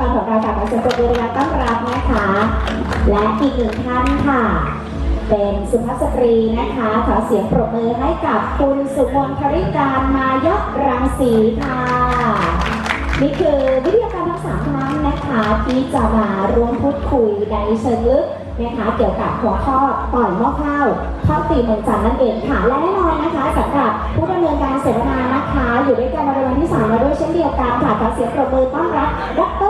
กรของเราจากการเสริมบริการต้อนรับนะคะ และอีกหนึ่งท่านค่ะ เป็นสุภาพสตรีนะคะ ขอเสียงปรบมือให้กับคุณสุมนทริการมายกรังสีค่ะ นี่คือวิทยาการทั้งสามท่านนะคะที่จะมาร่วมพูดคุยในเชิงลึกนะคะเกี่ยวกับหัวข้อต่อยหม้อข้าวข้าวตีเมืองจันทร์นั่นเองค่ะและแน่นอนนะคะสำหรับผู้ดำเนินการเสวนานะคะ อยู่ด้วยกันมาในวันที่สามมาด้วยเช่นเดียวกันค่ะขอเสียงปรบมือต้อนรับดร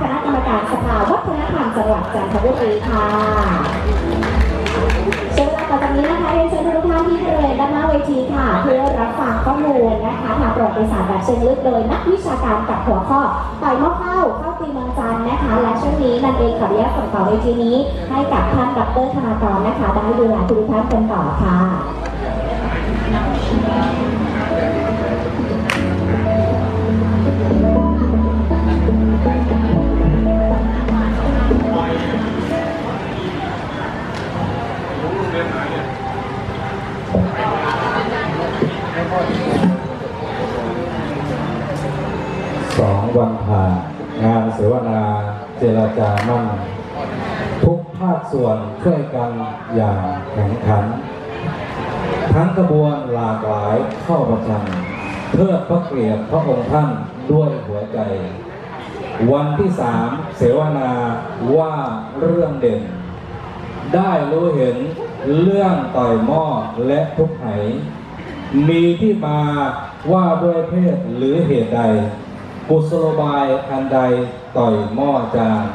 คณะกรรมการสภาวัฒนธรรมจังหวัดจันทบุรีค่ะเชิญต่อจากนี้นะคะเรียนเชิญทุกท่านที่บริเวณด้านหน้าเวทีค่ะ เพื่อรับฟังข้อมูลนะคะทางประวัติศาสตร์แบบเชิงลึกโดยนักวิชาการกับหัวข้อไต่อยหม้อข้าวเข้าตีเมืองจันทร์นะคะ และช่วงนี้นันเองขออนุญาตส่งต่อเวทีนี้ให้กับท่านดรธนากรนะคะ ได้ดูแลทุกท่านกันต่อค่ะ เข้าประชันเพื่อพระเกียรติพระองค์ท่านด้วยหัวใจ วันที่สามเสวนาว่าเรื่องเด่น ได้รู้เห็นเรื่องต่อยหม้อและทุกไหมีที่มาว่าด้วยเพศหรือเหตุใดกุศโลบายอันใดต่อยหม้อจาน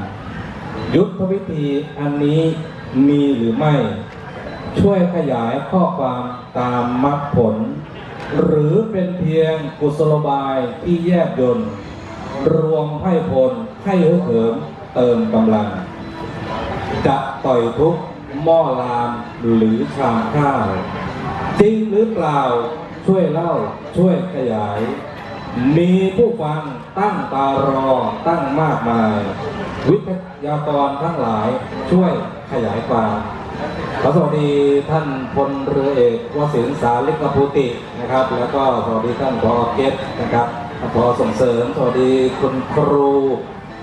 ยุทธวิธีอันนี้มีหรือไม่ ช่วยขยายข้อความตามมรรคผล หรือเป็นเพียงกุศโลบายที่แยบยนต์รวมให้ผลให้เหิมเติมกำลัง จะต่อยทุกหม้อลามหรือชามข้าวจริงหรือเปล่าช่วยเล่าช่วยขยาย มีผู้ฟังตั้งตารอตั้งมากมาย วิทยากรทั้งหลายช่วยขยายความ ขอสวัสดีท่านพลเรือเอกวสินสาลิกภูตินะครับ แล้วก็สวัสดีท่านพอเกตนะครับพอส่งเสริม สวัสดีคุณครู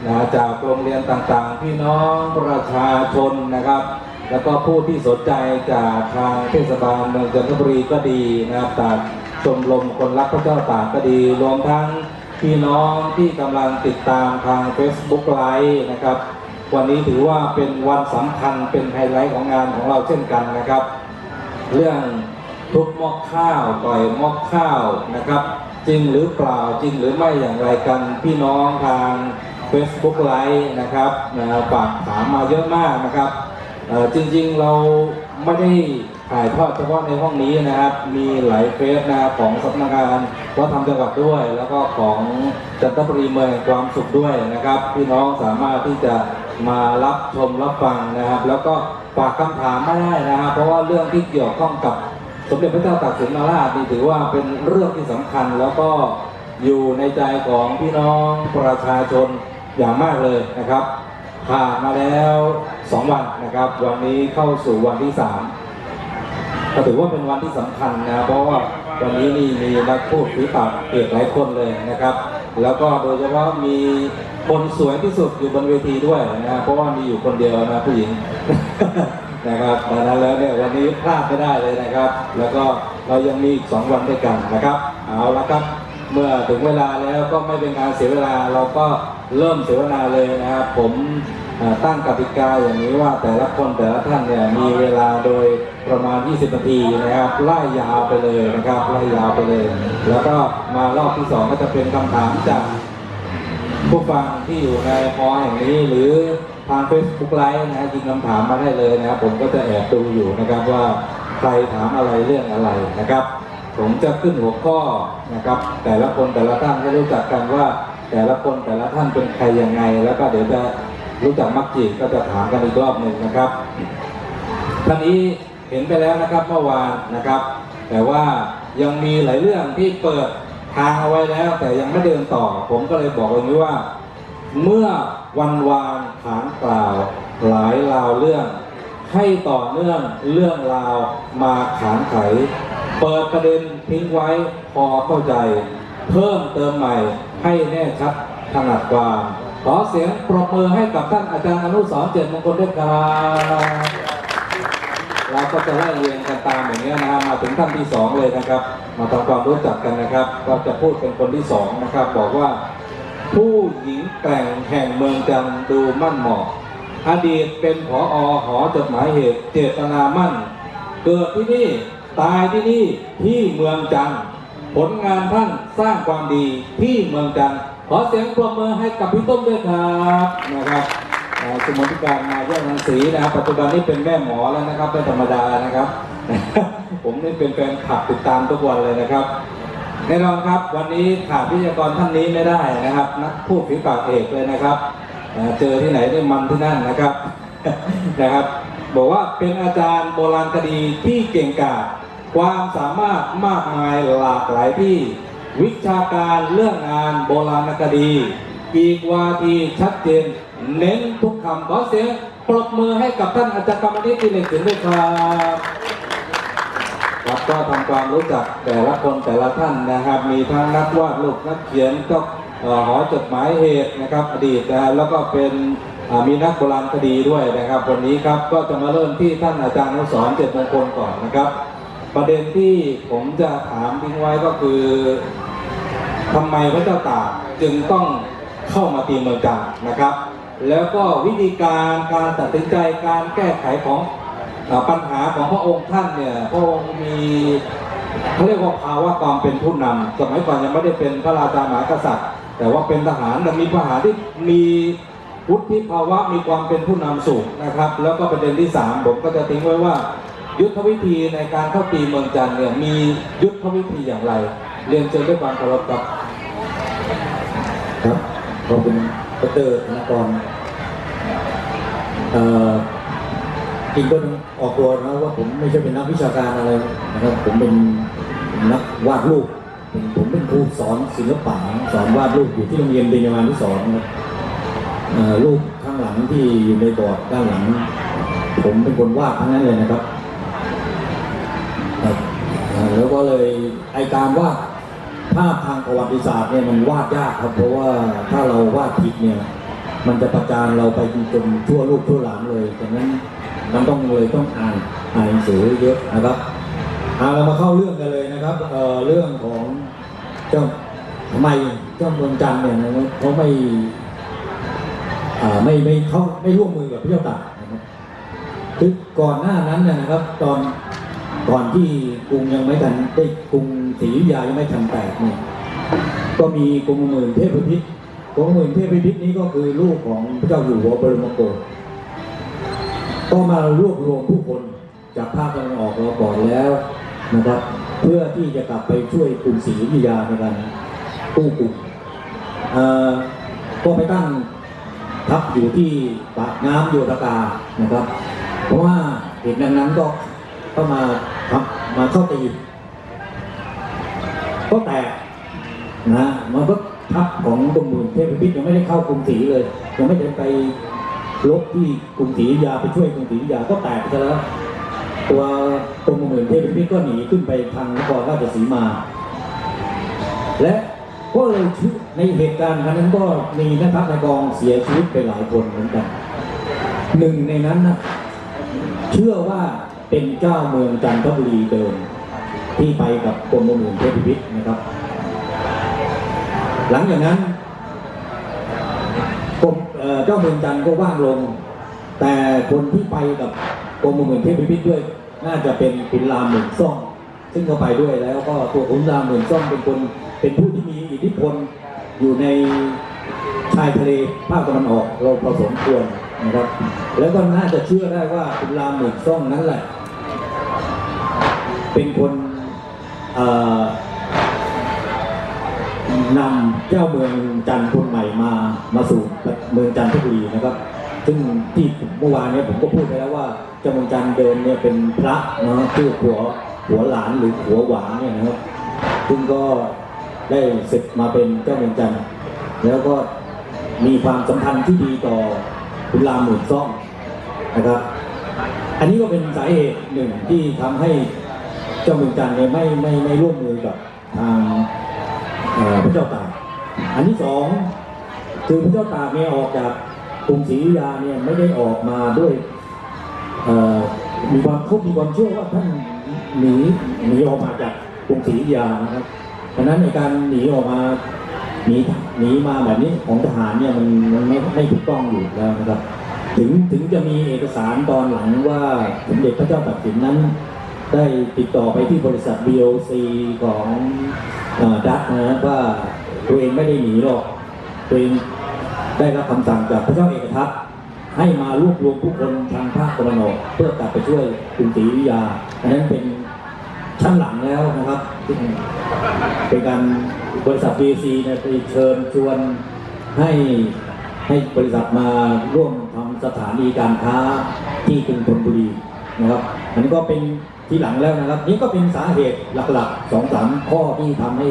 นะจากโรงเรียนต่างๆ พี่น้องประชาชนนะครับ แล้วก็ผู้ที่สนใจจากทางเทศบาลเมืองจันทบุรีก็ดีนะครับจากชมรมคนรักพระเจ้าตากก็ดี รวมทั้งพี่น้องที่กำลังติดตามทาง Facebook ไลฟ์นะครับ วันนี้ถือว่าเป็นวันสำคัญเป็นไฮไลท์ของงานของเราเช่นกันนะครับ เรื่องทุบหมอกข้าวต่อยหมอกข้าวนะครับ จริงหรือเปล่าจริงหรือไม่อย่างไรกันพี่น้องทาง Facebook ไลฟ์นะครับฝากถามมาเยอะมากนะครับ จริงๆเราไม่ได้ถ่ายทอดเฉพาะในห้องนี้นะครับ มีหลายเฟสนะของสำนักงานวัฒนธรรมจังหวัดด้วย แล้วก็ของจันทบุรีเมืองความสุขด้วยนะครับ พี่น้องสามารถที่จะ มารับชมรับฟังนะครับ แล้วก็ฝากคำถามไม่ได้นะครับ เพราะว่าเรื่องที่เกี่ยวข้องกับสมเด็จพระเจ้าตากสินมหาราชนี่ถือว่าเป็นเรื่องที่สำคัญแล้วก็อยู่ในใจของพี่น้องประชาชนอย่างมากเลยนะครับผ่านมาแล้วสองวันนะครับ วันนี้เข้าสู่วันที่สามก็ถือว่าเป็นวันที่สำคัญนะเพราะว่าวันนี้นี่มีนักพูดฝีปากเอกหลายคนเลยนะครับ แล้วก็โดยเฉพาะมีคนสวยที่สุดอยู่บนเวทีด้วยนะเพราะว่ามีอยู่คนเดียวนะผู้หญิงนะครับดังนั้นแล้วเนี่ยวันนี้พลาดไม่ได้เลยนะครับ แล้วก็เรายังมีอีกสองวันด้วยกันนะครับเอาละครับเมื่อถึงเวลาแล้วก็ไม่เป็นการเสียเวลาเราก็เริ่มเสวนาเลยนะครับ ผม ตั้งกติกาอย่างนี้ว่าแต่ละคนแต่ละท่านเนี่ยมีเวลาโดยประมาณ 20 นาทีนะครับไล่ยาวไปเลยนะครับไล่ยาวไปเลย แล้วก็มารอบที่สองก็จะเป็นคำถามจากผู้ฟังที่อยู่ในฮอลล์แห่งนี้หรือทาง Facebook ไลฟ์นะยิงคำถามมาได้เลยนะครับผมก็จะแอบดูอยู่นะครับว่าใครถามอะไรเรื่องอะไรนะครับ ผมจะขึ้นหัวข้อนะครับ แต่ละคนแต่ละท่านก็รู้จักกันว่า แต่ละคนแต่ละท่านเป็นใครยังไง แล้วก็เดี๋ยวจะ รู้จักมักจีก็จะถามกันอีกรอบหนึ่งนะครับท่านนี้เห็นไปแล้วนะครับเมื่อวานนะครับ แต่ว่ายังมีหลายเรื่องที่เปิดทางเอาไว้แล้ว แต่ยังไม่เดินต่อ ผมก็เลยบอกวันนี้ว่า เมื่อวันวานฐานกล่าวหลายราวเรื่อง ให้ต่อเนื่องเรื่องราวมาขานไข เปิดประเด็นทิ้งไว้พอเข้าใจ เพิ่มเติมใหม่ให้แน่ชัดถนัดกว่า ขอเสียงปรบมือให้กับท่านอาจารย์อนุสรเจริญมงคลด้วยครับเราก็จะไล่เรียงกันตามอย่างนี้นะฮะมาถึงท่านที่สองเลยนะครับ มาทำความรู้จักกันนะครับก็จะพูดเป็นคนที่สองนะครับ บอกว่าผู้หญิงแต่งแห่งเมืองจันดูมั่นเหมาะอดีตเป็นผออหอจดหมายเหตุเจตนามั่น เกิดที่นี่ตายที่นี่ที่เมืองจันทร์ผลงานท่านสร้างความดีที่เมืองจันทร์ ขอเสียงปรบมือให้กับพี่ต้มด้วยครับนะครับสมุทิการมาแย่รังสีนะครับ ปัจจุบันนี้เป็นแม่หมอแล้วนะครับไม่ธรรมดานะครับ ผมนี่เป็นแฟนขับติดตามทุกวันเลยนะครับแน่นอนครับ วันนี้ขาดวิทยากรท่านนี้ไม่ได้นะครับ นักพูดฝีปากเอกเลยนะครับเจอที่ไหนได้มันที่นั่นนะครับนะครับ บอกว่าเป็นอาจารย์โบราณคดีที่เก่งกาจความสามารถมากมายหลากหลายที่ วิชาการเรื่องงานโบราณคดีอีกวาทีชัดเจน เน้นทุกคำขอเสียงปรบมือให้กับท่านอาจารย์กรรมนิติเลกถึงด้วยครับครับก็ทำความรู้จักแต่ละคนแต่ละท่านนะครับ มีทั้งนักวาดรูปนักเขียนก็ห่อหอจดหมายเหตุนะครับ อดีตนะแล้วก็เป็นมีนักโบราณคดีด้วยนะครับ วันนี้ครับก็จะมาเริ่มที่ท่านอาจารย์อนุสรเจ็ดมงคลก่อนนะครับ ประเด็นที่ผมจะถามทิ้งไว้ก็คือ ทำไมพระเจ้าตากจึงต้องเข้ามาตีเมืองจันนะครับ แล้วก็วิธีการการตัดสินใจการแก้ไขของปัญหาของพระองค์ท่านเนี่ยพระองค์มีเขาเรียกว่าภาวะความเป็นผู้นำสมัยก่อนยังไม่ได้เป็นพระราชามหากษัตริย์ แต่ว่าเป็นทหารแต่มีทหารที่มีวุฒิภาวะมีความเป็นผู้นำสูงนะครับ แล้วก็ประเด็นที่สามผมก็จะทิ้งไว้ว่า ยุทธวิธีในการเข้าตีเมืองจันเนี่ยมียุทธวิธีอย่างไร เรียนเชิญด้วยความเคารพครับ ครับขอบคุณดรธนกรเอ่อจริงก็ต้ออกตัวนะว่าผมไม่ใช่เป็นนักวิชาการอะไรนะครับ ผมเป็นนักวาดรูปผมเป็นครูสอนศิลปะสอนวาดรูปอยู่ที่โรงเรียนเบญจมานุสรณ์นะรูปข้างหลังที่อยู่ในบอร์ดด้านหลัง ผมเป็นคนวาดทั้งนั้นเลยนะครับแล้วก็เลยไอการวาด ภาพทางประวัติศาสตร์เนี่ยมันวาดยากครับ เพราะว่าถ้าเราวาดผิดเนี่ย มันจะประจานเราไปจนทั่วลูกทั่วหลานเลยดังนั้นมันต้องเลยต้องอ่านอ่านหนังสือเยอะนะครับเอาเรามาเข้าเรื่องกันเลยนะครับเเรื่องของเจ้าทำไมเจ้าเมืองจันเนี่ยนะเขาไม่ไม่ไม่เขาไม่ร่วมมือกับพระเจ้าตากนะครับคือก่อนหน้านั้นเนี่ยนะครับ ตอน ก่อนที่กรุงยังไม่ทันได้กรุงศรีอยุธยายังไม่ทันแตกเนี่ยก็มีกรมหมื่นเทพพิษกรมหมื่นเทพพิษนี้ก็คือลูกของพระเจ้าอยู่หัวบรมโกศก็มารวบรวมผู้คนจากภาคตะวันออกเราก่อนแล้วนะครับ เพื่อที่จะกลับไปช่วยกรุงศรีอยุธยาในการกู้กรุงอ่อก็ไปตั้งทัพอยู่ที่ปากน้ำโยธกานะครับ เพราะว่าเหตุดังนั้นก็ขามาทับมาเข้าตีก็แตกนะมันก็ทัพของกรมหมื่นเทพพิษยังไม่ได้เข้ากรุงศรีเลย ยังไม่ได้ไปลบที่กรุงศรีอยุธยาไปช่วยกรุงศรีอยุธยาก็แตกไปซะแล้ว ตัวกรมหมื่นเทพพิษก็หนีขึ้นไปทางนครราชสีมา และก็เลยชุในเหตุการณ์ครั้งนั้นก็มีนะครับในกองเสียชีวิตไปหลายคนเหมือนกันหนึ่งในนั้นนะเชื่อว่า เป็นเจ้าเมืองจันทบุรีเดิมที่ไปกับกรมหมื่นเทพพิษนะครับ หลังจากนั้นกรมเจ้าเมืองจันท์ก็ว่างลง แต่คนที่ไปกับกรมหมื่นเทพพิษด้วย น่าจะเป็นขุนรามหมื่นซ่อง ซึ่งก็ไปด้วยแล้วก็ตัวขุนรามหมื่นซ่องเป็นคนเป็นผู้ที่มีอิทธิพลอยู่ในชายทะเลภาคตะวันออกเราพอสมควรนะครับ แล้วก็น่าจะเชื่อได้ว่าขุนรามหมื่นซ่องนั้นแหละ เป็นคนนำเจ้าเมืองจันทร์คนใหม่มามาสู่เมืองจันทบุรีนะครับ ซึ่งที่เมื่อวานนี้ผมก็พูดไปแล้วว่าเจ้าเมืองจันทร์เดิมเนี่ยเป็นพระเนาะชื่อหัวหัวหลานหรือหัวหวานเนี่ยนะครับซึ่งก็ได้ศึกมาเป็นเจ้าเมืองจันทร์แล้วก็มีความสัมพันธ์ที่ดีต่อคุณรามหมื่นซ่องนะครับ อันนี้ก็เป็นสาเหตุหนึ่งที่ทำให้ เจ้าเมืองจันทร์เนี่ยไม่ไม่ไม่ร่วมมือกับทางพระเจ้าตากอันที่สองคือพระเจ้าตากเนี่ยออกจากกรุงศรีอยุธยาเนี่ยไม่ได้ออกมาด้วยมีความเขามีความเชื่อว่าท่านหนีหนีออกมาจากกรุงศรีอยุธยานะครับดังนั้นในการหนีออกมาหนีหนีมาแบบนี้ของทหารเนี่ยมันมันไม่ไม่ถูกต้องอยู่แล้วนะครับ ถึงถึงจะมีเอกสารตอนหลังว่าสมเด็จพระเจ้าตากสินนั้น ได้ติดต่อไปที่บริษัท BOC ของอดัตนะว่าตัวเองไม่ได้หนีหรอก ตัวเองได้รับคำสั่งจากพระเจ้าเอกทัตให้มารวบรวมผู้คนทางภาคตะวันออกเพื่อกลับไปช่วยกรุงศรีอยุธยา อันนั้นเป็นชั้นหลังแล้วนะครับ เป็นการบริษัท BOC เนี่ยไปเชิญชวนให้ให้บริษัทมาร่วมทำสถานีการค้าที่กรุงธนบุรีนะครับ อันนี้ก็เป็นที่หลังแล้วนะครับ นี่ก็เป็นสาเหตุหลักๆสองสามข้อที่ทำให้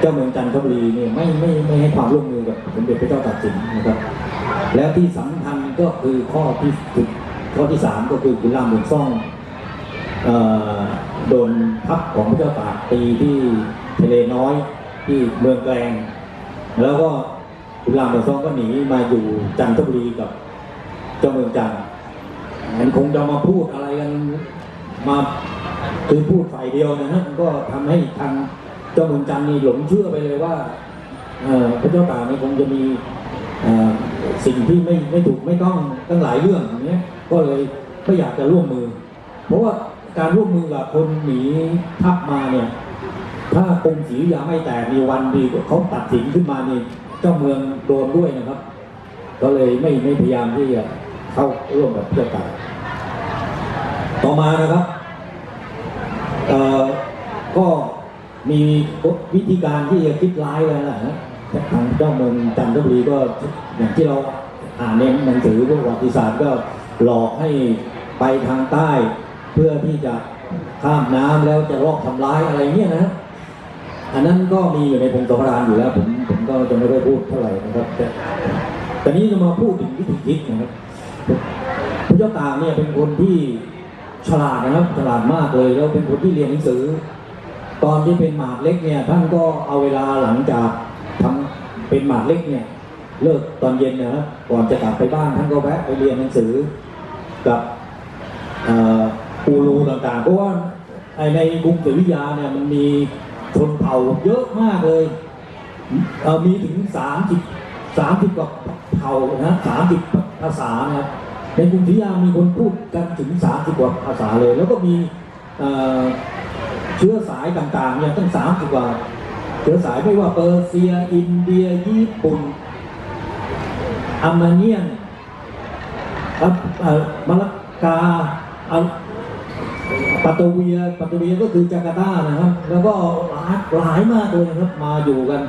เจ้าเมืองจันทบุรีเนี่ยไม่ไม่ไม่ให้ความร่วมมือกับสมเด็จพระเจ้าตากสินนะครับ แล้วที่สำคัญก็คือข้อที่ข้อที่สามก็คือขุนรามหมุนซ่องโดนทัพของพระเจ้าตากตีที่ทะเลน้อยที่เมืองแกลง แล้วก็ขุนรามหมุนซ่องก็หนีมาอยู่จันทบุรีกับเจ้าเมืองจันท ร์อันคงจะมาพูดอะไรกันมาคือพูดฝ่ายเดียวนะฮะก็ทำให้ทางเจ้าเมืองจันนี่หลงเชื่อไปเลยว่าพระเจ้าตากนี่คงจะมีสิ่งที่ไม่ไม่ถูกไม่ต้องตั้งหลายเรื่องอย่างเงี้ยก็เลยไม่อยากจะร่วมมือ เพราะว่าการร่วมมือกับคนหนีทัพมาเนี่ย ถ้ากรุงศรีอยาไม่แตกมีวันดีเขาตัดสินขึ้นมานี่เจ้าเมืองโดนด้วยนะครับ ก็เลยไม่ไม่พยายามที่จะเข้าร่วมกับพระเจ้าตาก ต่อมานะครับเอ่อก็มีวิธีการที่จะคิดร้ายแล้วนะทางเจ้าเมืองจันทบุรีก็อย่างที่เราอ่านในหนังสือประวัติศาสตร์ก็หลอกให้ไปทางใต้ เพื่อที่จะข้ามน้ำแล้วจะลอบทำร้ายอะไรเงี้ยนะ อันนั้นก็มีอยู่ในพงศาวดารอยู่แล้วผมผมก็จะไม่ได้พูดเท่าไหร่นะครับ แต่แต่นี้จะมาพูดถึงวิธีคิดนะครับพระเจ้าตากเนี่ยเป็นคนที่ ฉลาดนะครับฉลาดมากเลยแล้วเป็นคนที่เรียนหนังสือ ตอนที่เป็นหมาดเล็กเนี่ยท่านก็เอาเวลาหลังจากทำเป็นหมาดเล็กเนี่ยเลิกตอนเย็นนะครับก่อนจะกลับไปบ้านท่านก็แวะไปเรียนหนังสือกับอูรูต่างๆเพราะว่าในกรุงศรีอยุธยาเนี่ยมันมีชนเผ่าเยอะมากเลยเมีถึงสามสิบสามสิบกว่าเผ่านะสามสิบภาษานะครับ ในกรุงศรีอยุธยามีคนพูดกันถึง30กว่าภาษาเลย แล้วก็มีเชื้อสายต่างๆเนี่ยตั้ง30กว่าเชื้อสายไม่ว่าเปอร์เซีย อินเดีย ญี่ปุ่นอาร์เมเนียนเอ่อเออมาลากาอัลปัตตเวียปัตตเวียก็คือจาการ์ตานะครับ แล้วก็หลายหลายมากเลยนะครับมาอยู่กัน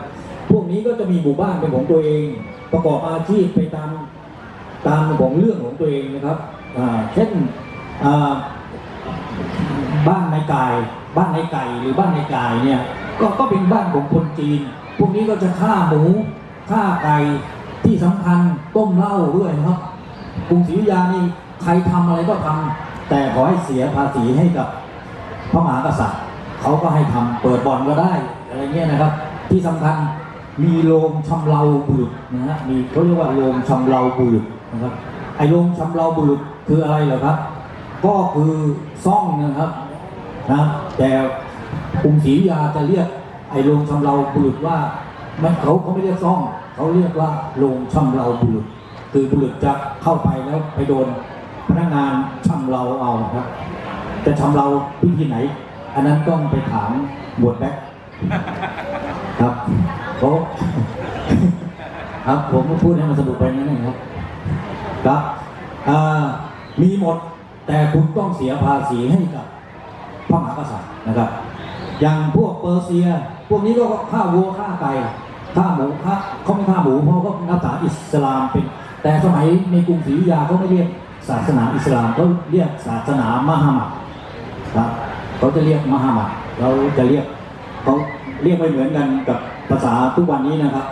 พวกนี้ก็จะมีหมู่บ้านเป็นของตัวเอง ประกอบอาชีพไปตาม ตามของเรื่องของตัวเองนะครับเช่นบ้านในกาย บ้านในไก่หรือบ้านในกายเนี่ยก็ก็เป็นบ้านของคนจีน พวกนี้ก็จะฆ่าหมูฆ่าไก่ที่สำคัญต้มเหล้าด้วยนะครับกรุงศรีอยุธยานี่ใครทำอะไรก็ทำแต่ขอให้เสียภาษีให้กับพระมหากษัตริย์เขาก็ให้ทำเปิดบ่อนก็ได้อะไรเงี้ยนะครับ ที่สำคัญมีโรงชำเราบุรุษนะฮะมีเขาเรียกว่าโรงชำเราบุรุษ นะครับไอ้โรงชำเราบุรุษคืออะไรเหรอครับ ก็คือซ่องนะครับนะแต่กรุงศรียาจะเรียกไอ้โรงชำเราบุรุษว่ามันเขาเขาไม่เรียกซ่องเขาเรียกว่าโรงชำเราบุรุษ คือบุรุษจะเข้าไปแล้วไปโดนพนักงานชำเราเอาครับจะชำเราวิธีไหน อันนั้นต้องไปถามหมวดแบ็คครับเพราครับผมก็พูดให้มันสนุกไปนั่นเองครับ ครับมีหมดแต่คุณต้องเสียภาษีให้กับพระมหากษัตริย์นะครับ อย่างพวกเปอร์เซีย พวกนี้ก็ฆ่าวัวฆ่าไก่ฆ่าหมูฆ่าเขาไม่ฆ่าหมูเพราะเขานับถืออิสลามเป็น แต่สมัยในกรุงศรีอยุธยาเขาไม่เรียกศาสนาอิสลามเขาเรียกศาสนามหามัดครับเขาจะเรียกมหามัดเราจะเรียกเขาเรียกไม่เหมือนกันกับภาษาทุกวันนี้นะครับ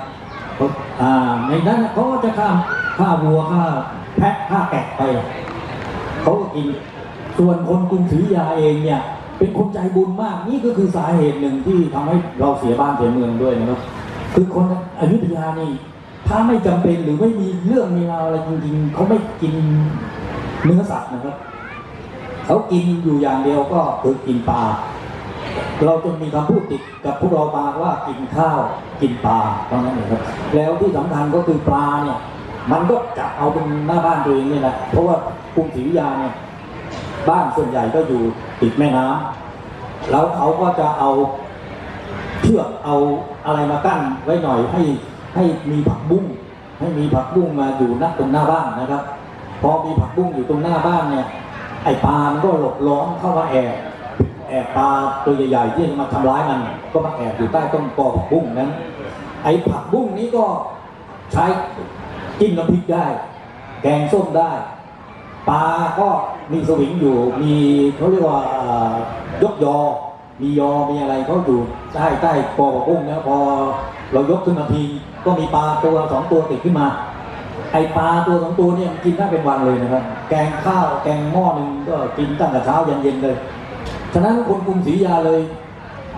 ในนั้นเขาจะฆ่า ฆ่าวัวฆ่าแพะฆ่าแกะไปเขาก็กิน ส่วนคนกรุงศรียาเองเนี่ย เป็นคนใจบุญมากนี่ก็คือสาเหตุหนึ่งที่ทำให้เราเสียบ้านเสียเมืองด้วยนะครับคือคนอยุธยานี่ถ้าไม่จำเป็นหรือไม่มีเรื่องมีราวอะไรจริงๆเขาไม่กินเนื้อสัตว์นะครับเขากินอยู่อย่างเดียวก็คือกินปลาเราจะมีคำพูดติดกับพวกเรามาว่ากินข้าวกินปลาเท่านั้นเองครับ แล้วที่สำคัญก็คือปลาเนี่ย มันก็จับเอาตรงหน้าบ้านตัวเองนี่แหละเพราะว่ากรุงศรีอยุธยาเนี่ยบ้านส่วนใหญ่ก็อยู่ติดแม่น้ำแล้วเขาก็จะเอาเชือกเอาอะไรมากั้นไว้หน่อยให้ให้มีผักบุ้งให้มีผักบุ้งมาอยู่นักตรงหน้าบ้านนะครับ พอมีผักบุ้งอยู่ตรงหน้าบ้านเนี่ย ไอ้ปลามันก็หลบล้อมเข้ามาแอบแอบปลาตัวใหญ่ๆที่มาทำร้ายมันก็มาแอบอยู่ใต้ต้นกอผักบุ้งนั้น ไอ้ผักบุ้งนี้ก็ใช้ จิ้มน้ำพริกได้ แกงส้มได้ ปลาก็มีสวิงอยู่ มีเขาเรียกว่ายกยอ มียอ มีอะไรเขาอยู่ใต้ใต้กอผักบุ้งนะพอเรายกขึ้นมาทีก็มีปลาตัวสองตัวติดขึ้นมา ไอปลาตัวสองตัวเนี่ยกินได้เป็นวันเลยนะครับ แกงข้าวแกงหม้อหนึ่งก็กินตั้งแต่เช้ายันเย็นเลย ฉะนั้นคนกรุงศรียาเลย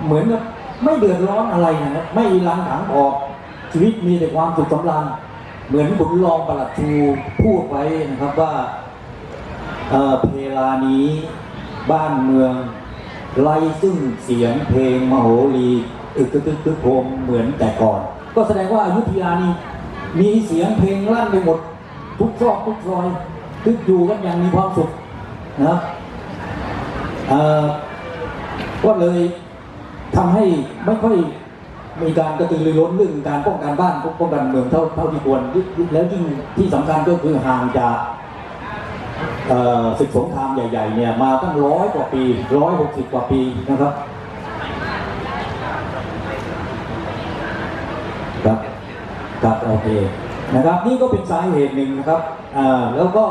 เหมือนกับไม่เดือดร้อนอะไรนะครับไม่ลังถังออกชีวิตมีแต่ความสุขสำราญ เหมือนขุนรองประลัดชูพูดไว้นะครับว่าเเพลานี้บ้านเมืองไล่ซึ่งเสียงเพลงมโหรีอึกตึกตึกตึกโคมเหมือนแต่ก่อน ก็แสดงว่าอยุธยานี่มีเสียงเพลงลั่นไปหมด ทุกซอกทุกซอยคืออยู่กันอย่างมีความสุขนะครับก็เลยทำให้ไม่ค่อย มีการกระตือรือร้นเรื่องการป้องกันบ้านป้องกันเมืองเท่าเท่าที่ควรแล้วยิ่งที่สำคัญก็คือห่างจากศึกสงครามใหญ่ ๆ เนี่ยมาตั้งร้อยกว่าปีร้อยหกสิบกว่าปีนะครับครับครับโอเคนะครับ นี่ก็เป็นสาเหตุหนึ่งนะครับแล้วก็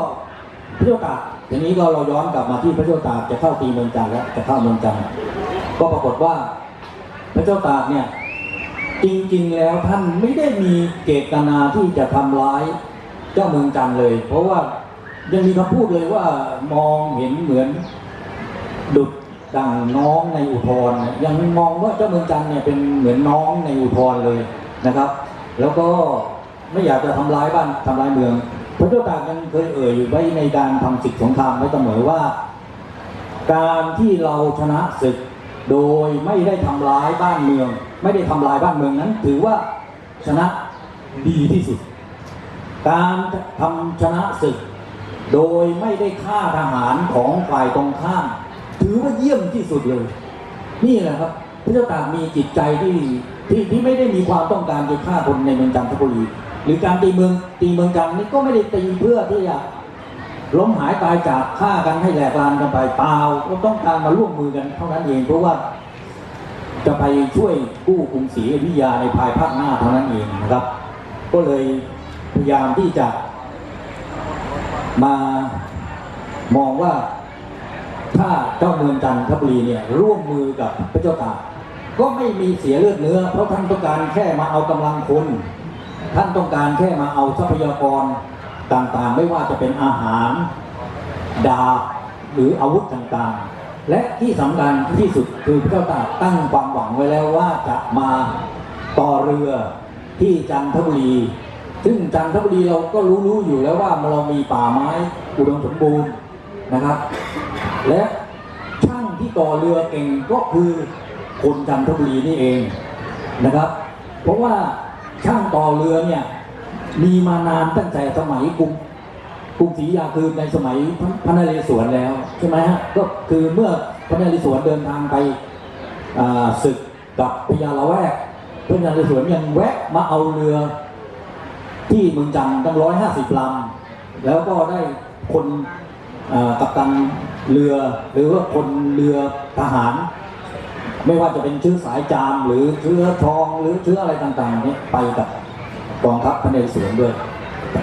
พระเจ้าตากทีนี้ก็เราย้อนกลับมาที่พระเจ้าตากจะเข้าตีเมืองจันทร์แล้วจะเข้าเมืองจันทร์ก็ปรากฏว่าพระเจ้าตากเนี่ย จริงๆแล้วท่านไม่ได้มีเจตนาที่จะทำร้ายเจ้าเมืองจันเลย เพราะว่ายังมีคำพูดเลยว่ามองเห็นเหมือนดุดดังน้องในอุทธร์ยังมองว่าเจ้าเมืองจันเนี่ยเป็นเหมือนน้องในอุทธร์เลยนะครับ แล้วก็ไม่อยากจะทำร้ายบ้านทำร้ายเมืองพระเจ้าตากยังเคยเอ่ยไว้ในการทำศึกสงครามไว้เสมอว่า การที่เราชนะศึก โดยไม่ได้ทำร้ายบ้านเมือง ไม่ได้ทำลายบ้านเมืองนั้น ถือว่าชนะดีที่สุด การทำชนะศึก โดยไม่ได้ฆ่าทหารของฝ่ายตรงข้าม ถือว่าเยี่ยมที่สุดเลย นี่แหละครับพระเจ้าตากมีจิตใจที่ที่ที่ไม่ได้มีความต้องการจะฆ่าคนในเมืองจันทบุรีหรือการตีเมืองตีเมืองจันนี่ก็ไม่ได้ตีเพื่อที่จะ ล้มหายตายจากฆ่ากันให้แหลกลานกันไปเปล่าก็ต้องการมาร่วมมือกันเท่านั้นเองเพราะว่า จะไปช่วยกู้กรุงศรีอยุธยาในภายภาคหน้าเท่านั้นเองนะครับ ก็เลยพยายามที่จะ มามองว่าถ้าเจ้าเมืองจันทบุรีเนี่ยร่วมมือกับพระเจ้าตากก็ไม่มีเสียเลือดเนื้อ เพราะท่านต้องการแค่มาเอากำลังคน ท่านต้องการแค่มาเอาทรัพยากร ต่างๆ ไม่ว่าจะเป็นอาหารดาบหรืออาวุธต่างๆ และที่สำคัญที่สุดคือพระเจ้าตากตั้งความหวังไว้แล้วว่าจะมาต่อเรือที่จันทบุรี ซึ่งจันทบุรีเราก็รู้ๆอยู่แล้วว่าเรามีป่าไม้อุดมสมบูรณ์นะครับ และช่างที่ต่อเรือเก่งก็คือคนจันทบุรีนี่เองนะครับ เพราะว่าช่างต่อเรือเนี่ย มีมานานตั้งแต่สมัยกรุงกรุงศรีอยุธยาคือในสมัยพระนเรศวรแล้วใช่ไหมฮะก็คือเมื่อพระนเรศวรเดินทางไปศึกกับพญาละแวกพระนเรศวรยังแวะมาเอาเรือที่เมืองจันทร์ตั้งร้อยห้าสิบลำแล้วก็ได้คนกัปตันเรือหรือว่าคนเรือทหาร ไม่ว่าจะเป็นเชื้อสายจามหรือเชื้อทองหรือเชื้ออะไรต่างๆนี่ยไปกับ กองทัพพระนเรศวรด้วย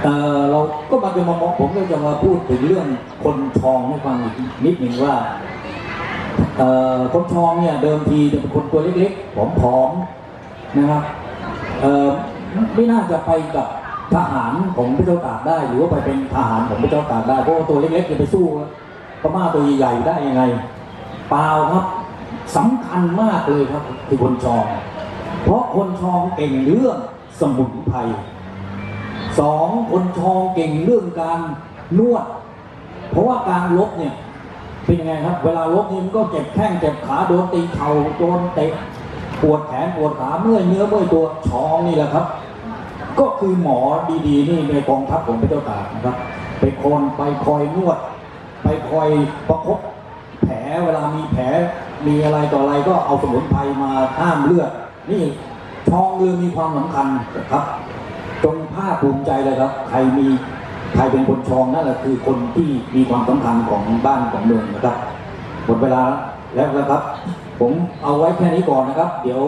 เออเราก็มาจะมามองผมก็จะมาพูดถึงเรื่องคนทองให้ฟังอีกนิดหนึ่งว่าเออคนทองเนี่ยเดิมทีจะเป็นคนตัวเล็กๆผอมๆนะครับเออไม่น่าจะไปกับทหารของพระเจ้าตากได้ หรือว่าไปเป็นทหารของพระเจ้าตากได้เพราะว่าตัวเล็กๆจะไปสู้พม่าตัวใหญ่ๆได้ยังไงเปล่าครับสำคัญมากเลยครับคือคนชอง เพราะคนชองเก่งเรื่อง สมุนไพรสองคนชองเก่งเรื่องการนวด เพราะว่าการลบเนี่ยเป็นยังไงครับ เวลาลบนี่มันก็เจ็บแข้งเจ็บขาโดนตีเข่าโดนเตะปวดแขนปวดขาเมื่อยเนื้อเมื่อยตัวชองนี่แหละครับ ก็คือหมอดีๆนี่ในกองทัพของพระเจ้าตากนะครับ ไปคนไปคอยนวด ไปคอยประคบแผลเวลามีแผลมีอะไรต่ออะไรก็เอาสมุนไพรมาห้ามเลือดนี่ ชองเรือมีความสำคัญครับจงภาคภูมิใจเลยครับ ใครมีใครเป็นคนชองนั่นแหละคือคนที่มีความสำคัญของบ้านของเมืองนะครับหมดเวลาแล้วนะครับ ผมเอาไว้แค่นี้ก่อนนะครับ เดี๋ยว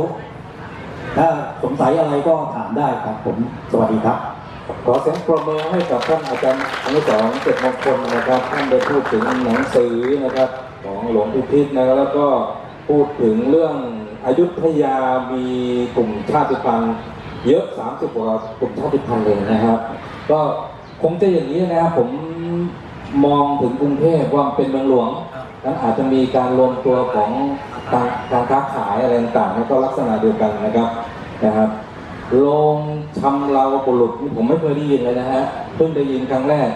ถ้าสงสัยอะไรก็ถามได้ครับผมสวัสดีครับขอเสียงปรบมือให้กับท่านอาจารย์อนุสรณ์เจ็ดมงคลนะครับท่านได้พูดถึงหนังสือนะครับ ของหลวงพิพิธนะครับแล้วก็พูดถึงเรื่อง อยุธยามีกลุ่มชาติพันธุ์เยอะ 30 กว่ากลุ่มชาติพันธุ์เลยนะครับ ก็คงจะอย่างนี้นะครับผมมองถึงกรุงเทพว่าเป็นเมืองหลวงนั้นอาจจะมีการรวมตัวของการค้าขายอะไรต่างๆแล้วก็ลักษณะเดียวกันนะครับนะครับโรงชำเราบุรุษนี่ผมไม่เคยได้ยินเลยนะฮะเพิ่งได้ยินครั้งแรก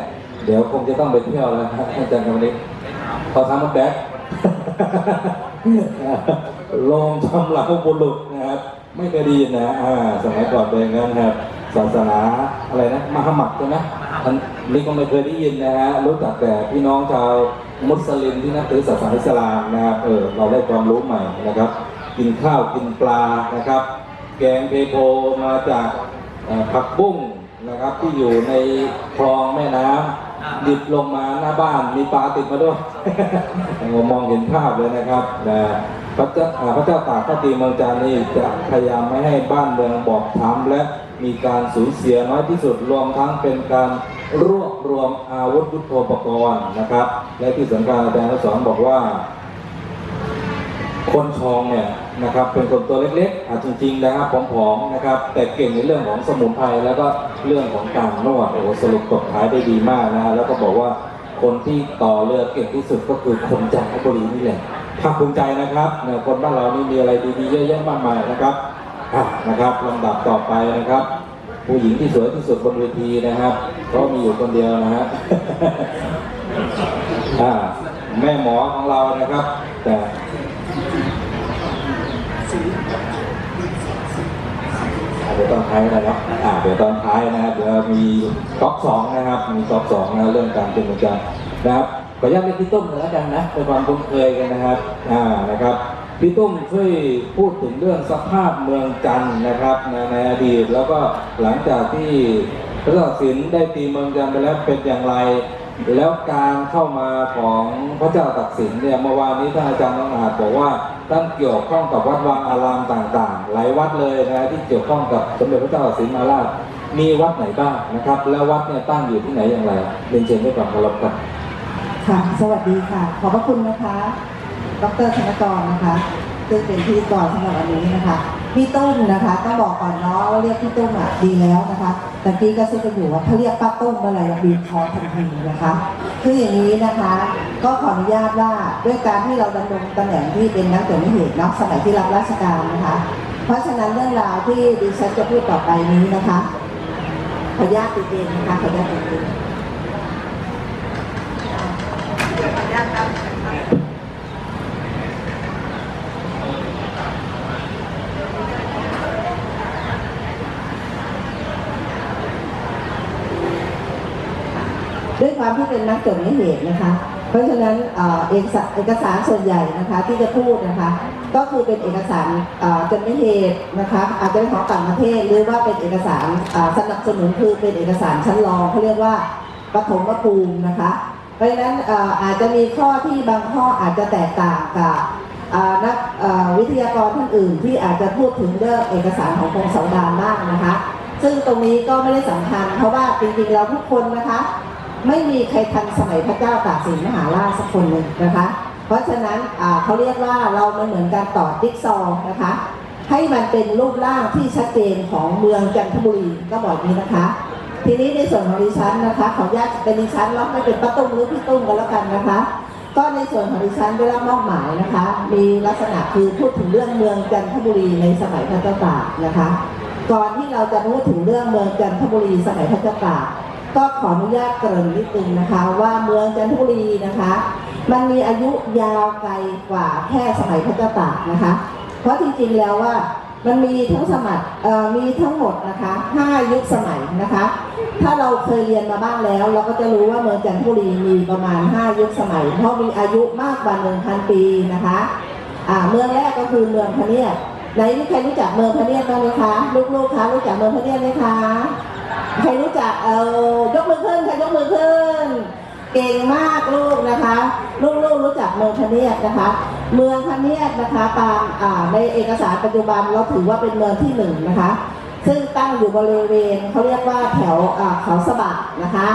เดี๋ยวคงจะต้องไปเที่ยวแล้วฮะอาจารย์กำลังขอทำมันแบ็ค โรงชำเราบุรุษนะครับ ไม่เคยได้ยินนะอ่าสมัยก่อนเป็นอย่างนั้นครับศาสนาอะไรนะมหมัดใช่ไหมอันนี้ก็ไม่เคยได้ยินนะฮะรู้จักแต่พี่น้องชาวมุสลิมที่นับถือศาสนาอิสลามนะครับเออเราได้ความรู้ใหม่นะครับ กินข้าวกินปลานะครับ แกงเพโพมาจากเอ่อผักบุ้งนะครับที่อยู่ในคลองแม่น้ำดิบลงมาหน้าบ้านมีปลาติดมาด้วยมองเห็นภาพเลยนะครับนะ พระเจ้าพระเจ้าตากพระตรีเมืองจันนี่จะพยายามไม่ให้บ้านเมืองบอบช้ำและมีการสูญเสียน้อยที่สุดรวมทั้งเป็นการรวบรวมอาวุธยุทโธปกรณ์นะครับ และที่สำคัญอาจารย์สอนบอกว่า คนชองเนี่ยนะครับเป็นคนตัวเล็กๆอาจจริงๆนะครับผอมๆนะครับ แต่เก่งในเรื่องของสมุนไพรแล้วก็เรื่องของการนวดโอ้สรุปตบท้ายได้ดีมากนะฮะแล้วก็บอกว่าคนที่ต่อเรือเก่งที่สุดก็คือคนจันทบุรีนี่แหละ ภาคภูมิใจนะครับเนี่ยคนบ้านเรานี่มีอะไรดีๆเยอะแยะมากมายนะครับอะนะครับลำดับต่อไปนะครับ ผู้หญิงที่สวยที่สุดบนเวทีนะครับเพราะมีอยู่คนเดียวนะฮะอ่าแม่หมอของเรานะครับ แต่เดี๋ยวตอนท้ายนะครับอ่าเดี๋ยวตอนท้ายนะครับเดี๋ยวมีก๊อกสองนะครับ มีก๊อกสองนะเรื่องการเป็นเหมือนกันนะครับ ขออนุญาตเรียกพี่ตุ้มเลยแล้วกันนะเป็นความคุ้นเคยกันนะครับอ่านะครับพี่ตุ้มช่วยพูดถึงเรื่องสภาพเมืองจันทร์นะครับในในอดีตแล้วก็หลังจากที่พระเจ้าตากสินได้ตีเมืองจันทร์ไปแล้วเป็นอย่างไร แล้วการเข้ามาของพระเจ้าตากสินเนี่ยเมื่อวานนี้ท่านอาจารย์น้องอาจบอกว่าท่านเกี่ยวข้องกับวัดวางอารามต่างๆ หลายวัดเลยนะที่เกี่ยวข้องกับสมเด็จพระเจ้าตากสินมาราชมีวัดไหนบ้างนะครับ แล้ววัดเนี่ยตั้งอยู่ที่ไหนอย่างไรเรียนเชิญด้วยความเคารพครับ ค่ะ สวัสดีค่ะ ขอบพระคุณนะคะ ดรธนกรนะคะซึ่งเป็นพิธีกรสำหรับวันนี้นะคะ พี่ตุ้มนะคะต้องบอกก่อนเนาะว่าเรียกพี่ตุ้มอะดีแล้วนะคะ แต่พี่ก็ซึ่งกันอยู่ว่าถ้าเรียกป้าตุ้มเมื่อไหร่เราบีบคอทันทีนะคะ คืออย่างนี้นะคะ ก็ขออนุญาตว่าด้วยการที่เราดำรงตำแหน่งที่เป็นนักเกิดไม่เหตุเนาะสมัยที่รับราชการนะคะ เพราะฉะนั้นเรื่องราวที่ดิฉันจะพูดต่อไปนี้นะคะขออนุญาตติดเองนะคะขออนุญาตติดเอง ด้วยความที่เป็นนักจดหมายเหตุนะคะ เพราะฉะนั้นเอกสารเอกสารส่วนใหญ่นะคะที่จะพูดนะคะ ก็คือเป็นเอกสารจดหมายเหตุนะคะอาจจะเป็นของต่างประเทศ หรือว่าเป็นเอกสารสนับสนุนคือเป็นเอกสารชั้นรองเขาเรียกว่าปฐมภูมินะคะ เพราะฉะนั้นอาจจะมีข้อที่บางข้ออาจจะแตกต่างกับนักวิทยากรท่านอื่น ที่อาจจะพูดถึงเรื่องเอกสารของกรมสำดานบ้างนะคะ ซึ่งตรงนี้ก็ไม่ได้สำคัญเพราะว่าจริงๆแล้วทุกคนนะคะ ไม่มีใครทันสมัยพระเจ้าตากสินมหาราชสักคนหนึ่งนะคะ เพราะฉะนั้นเขาเรียกว่าเรามันเหมือนการต่อติ๊กซอว์นะคะ ให้มันเป็นรูปร่างที่ชัดเจนของเมืองจันทบุรีก็บอกนี้นะคะ ทีนี้ในส่วนของดิฉันนะคะขออนุญาตเป็นดิฉันแล้วไม่เป็นป้าตุ้มหรือพี่ตุ้มกันแล้วกันนะคะ ก็ในส่วนของดิฉันได้รับมอบหมายนะคะ มีลักษณะคือพูดถึงเรื่องเมืองจันทบุรีในสมัยพระเจ้าตากนะคะ ก่อนที่เราจะพูดถึงเรื่องเมืองจันทบุรีสมัยพระเจ้าตาก ก็ขออนุญาตเกริ่นนิดนึงนะคะ ว่าเมืองจันทบุรีนะคะ มันมีอายุยาวไกลกว่าแค่สมัยพระเจ้าตากนะคะ เพราะจริงๆแล้วว่ามันมีทั้งสมัยมีทั้งหมดนะคะห้ายุคสมัยนะคะ ถ้าเราเคยเรียนมาบ้างแล้ว เราก็จะรู้ว่าเมืองจันทบุรีมีประมาณ 5 ยุคสมัย เพราะมีอายุมากกว่า1,000ปีนะคะเมืองแรกก็คือเมืองพะเนียดไหนมีใครรู้จักเมืองพะเนียดบ้างไหมคะ ลูกๆคะรู้จักเมืองพะเนียดไหมคะ ใครรู้จักเออยกมือขึ้นใครยกมือขึ้น เก่งมากลูกนะคะ ลูกๆรู้จักเมืองพเนียดนะคะ เมืองพเนียดนะคะตามในเอกสารปัจจุบันเราถือว่าเป็นเมืองที่หนึ่งนะคะ ซึ่งตั้งอยู่บริเวณเขาเรียกว่าแถวเขาสะบัดนะคะ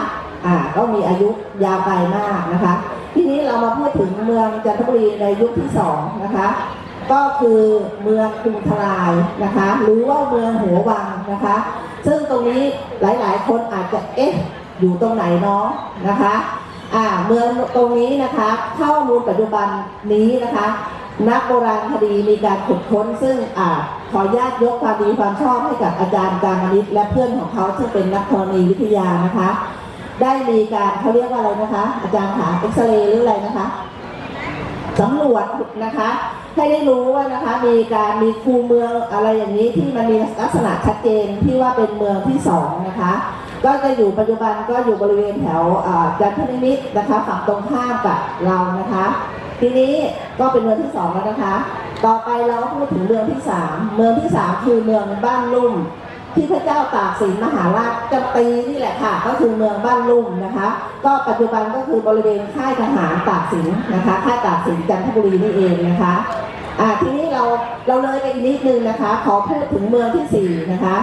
อ่าก็มีอายุยาวไกลมากนะคะ ทีนี้เรามาพูดถึงเมืองจันทบุรีในยุคที่สองนะคะ ก็คือเมืองกรุงทลายนะคะ หรือว่าเมืองหัววังนะคะ ซึ่งตรงนี้หลายๆ คนอาจจะเอ๊ะอยู่ตรงไหนเนาะนะคะอ่าเมืองตรงนี้นะคะข้อมูลปัจจุบันนี้นะคะ นักโบราณคดีมีการขุดค้น ซึ่งอ่าขออนุญาตยกความดีความชอบให้กับอาจารย์การมณิตและเพื่อนของเขาซึ่งเป็นนักธรณีวิทยานะคะ ได้มีการเขาเรียกว่าอะไรนะคะ อาจารย์ขาเอ็กซเรย์หรืออะไรนะคะสำรวจนะคะ ให้ได้รู้ว่านะคะมีการมีคูเมืองอะไรอย่างนี้ที่มันมีลักษณะชัดเจนที่ว่าเป็นเมืองที่สองนะคะก็จะอยู่ปัจจุบันก็อยู่บริเวณแถวจันทนิมิตนะคะฝั่งตรงข้ามกับเรานะคะ ทีนี้ก็เป็นเมืองที่สองแล้วนะคะ ต่อไปเราก็พูดถึงเมืองที่สามเมืองที่สามคือเมืองบ้านลุ่ม ที่พระเจ้าตากสินมหาราชจะตีนี่แหละค่ะ ก็คือเมืองบ้านลุ่มนะคะ ก็ปัจจุบันก็คือบริเวณค่ายทหารตากสินนะคะค่ายตากสินจันทบุรีนี่เองนะคะอ่าทีนี้เราเราเลยไปอีกนิดนึงนะคะ ขอพูดถึงเมืองที่สี่นะคะ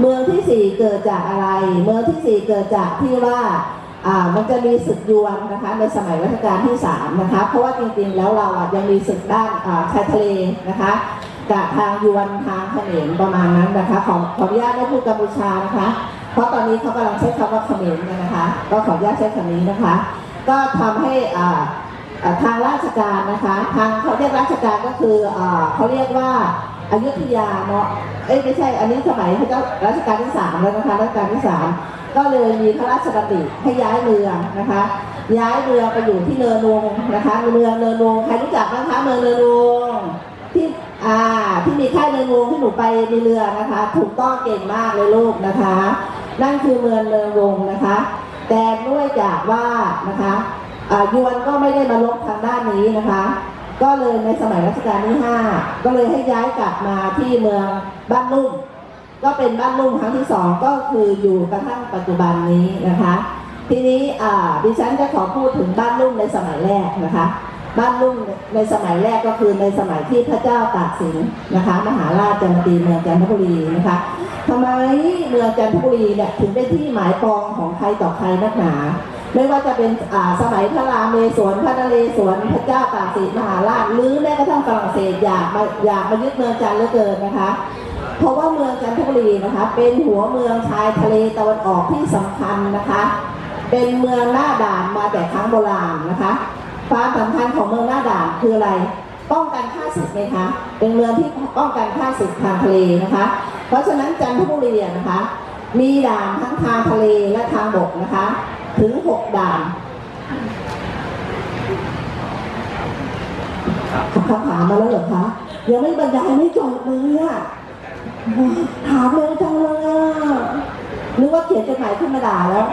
เมืองที่สี่เกิดจากอะไร เมืองที่สี่เกิดจากที่ว่าอ่ามันจะมีศึกยวนนะคะในสมัยรัชกาลที่สามนะคะเพราะว่าจริงๆแล้วเราอะยังมีศึกด้านอ่าชายทะเลนะคะ กับทางยวนทางเขมรประมาณนั้นนะคะขอขออนุญาตไม่พูดกัมพูชานะคะ เพราะตอนนี้เขากำลังใช้คำว่าเขมรกันนะคะ ก็ขออนุญาตใช้คำนี้นะคะ ก็ทำให้ทางราชการนะคะทางเขาเรียกราชการก็คืออเขาเรียกว่าอายุธยาเนาะเอ้ยไม่ใช่ อันนี้สมัยพระเจ้ารัชกาลที่สามแล้วนะคะรัชกาลที่สามก็เลยมีพระราชดำริให้ย้ายเรือนะคะ ย้ายเรือไปอยู่ที่เนินวงนะคะเมืองเนินวงใครรู้จักบ้างคะเมืองเนินวง อ่าที่มีค่ายเนินวงที่หนูไปในเรือนะคะ ถูกต้องเก่งมากเลยลูกนะคะ นั่นคือเมืองเนินวงนะคะ แต่ด้วยจากว่านะคะอ่ายวนก็ไม่ได้มาลบทางด้านนี้นะคะ ก็เลยในสมัยรัชกาลที่ 5 ก็เลยให้ย้ายกลับมาที่เมืองบ้านลุ่มก็เป็นบ้านลุ่มครั้งที่สองก็คืออยู่กระทั่งปัจจุบันนี้นะคะ ทีนี้อ่าดิฉันจะขอพูดถึงบ้านลุ่มในสมัยแรกนะคะ บ้านลุ่มในสมัยแรกก็คือในสมัยที่พระเจ้าตากสินนะคะ มหาราชจันทีเมืองจันทบุรีนะคะทำไมเมืองจันทบุรีเนี่ยถึงเป็นที่หมายปองของใครต่อใครนักหนา ไม่ว่าจะเป็นอ่าสมัยพระรามเมศวรพระนเรศวรพระเจ้าตากสินมหาราชหรือแม้กระทั่งฝรั่งเศสอยากมาอยากมายึดเมืองจันทร์เหลือเกินนะคะเพราะว่าเมืองจันทบุรีนะคะ เป็นหัวเมืองชายทะเลตะวันออกที่สำคัญนะคะ เป็นเมืองหน้าด่านมาแต่ครั้งโบราณนะคะ ความสำคัญของเมืองหน้าด่านคืออะไร ป้องกันข้าศึกไหมคะ เป็นเมืองที่ป้องกันข้าศึกทางทะเลนะคะ เพราะฉะนั้นจันทบุรีนะคะ มีด่านทั้งทางทะเลและทางบกนะคะ ถึงหกด่านคำถามมาแล้วเหรอคะ ยังไม่บรรยายไม่จบเลยอะถามเร็วจังเลยอะนึกว่าเขียนจดหมายขึ้นมาด่าแล้ว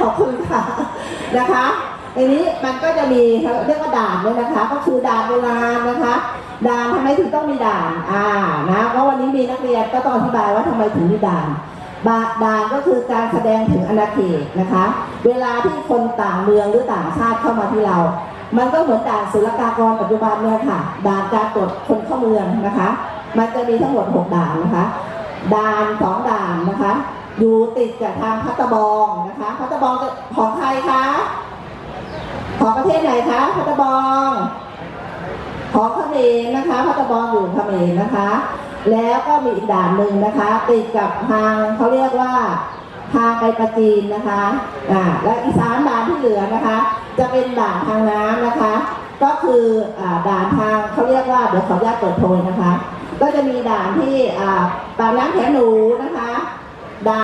ขอบคุณค่ะนะคะ ทีนี้มันก็จะมีเรียกว่าด่านเนี่ยนะคะ ก็คือด่านโบรานะคะ ด่านทำไมถึงต้องมีด่านอ่านะเพราะวันนี้มีนักเรียนก็ต้องอธิบายว่าทำไมถึงมีด่านบาด่านก็คือการแสดงถึงอาณาเขตนะคะ เวลาที่คนต่างเมืองหรือต่างชาติเข้ามาที่เรา มันก็เหมือนด่านศุลกากรปัจจุบันเนี่ยค่ะ ด่านการตรวจคนเข้าเมืองนะคะ มันจะมีทั้งหมดหกด่านนะคะ ด่านสองด่านนะคะ อยู่ติดกับทางพัตตะบองนะคะ พัตตะบองจะของใครคะ ของประเทศไหนคะพัตบองของเขมรนะคะพัตบองอยู่เขมรนะคะ แล้วก็มีอีกด่านหนึ่งนะคะติดกับทางเขาเรียกว่าทางไปประจีนนะคะอ่าและอีกสามด่านที่เหลือนะคะ จะเป็นด่านทางน้ำนะคะ ก็คืออ่าด่านทางเขาเรียกว่าเดี๋ยวขออนุญาตเปิดโพยนะคะ ก็จะมีด่านที่อ่าปากน้ำแขนหนูนะคะ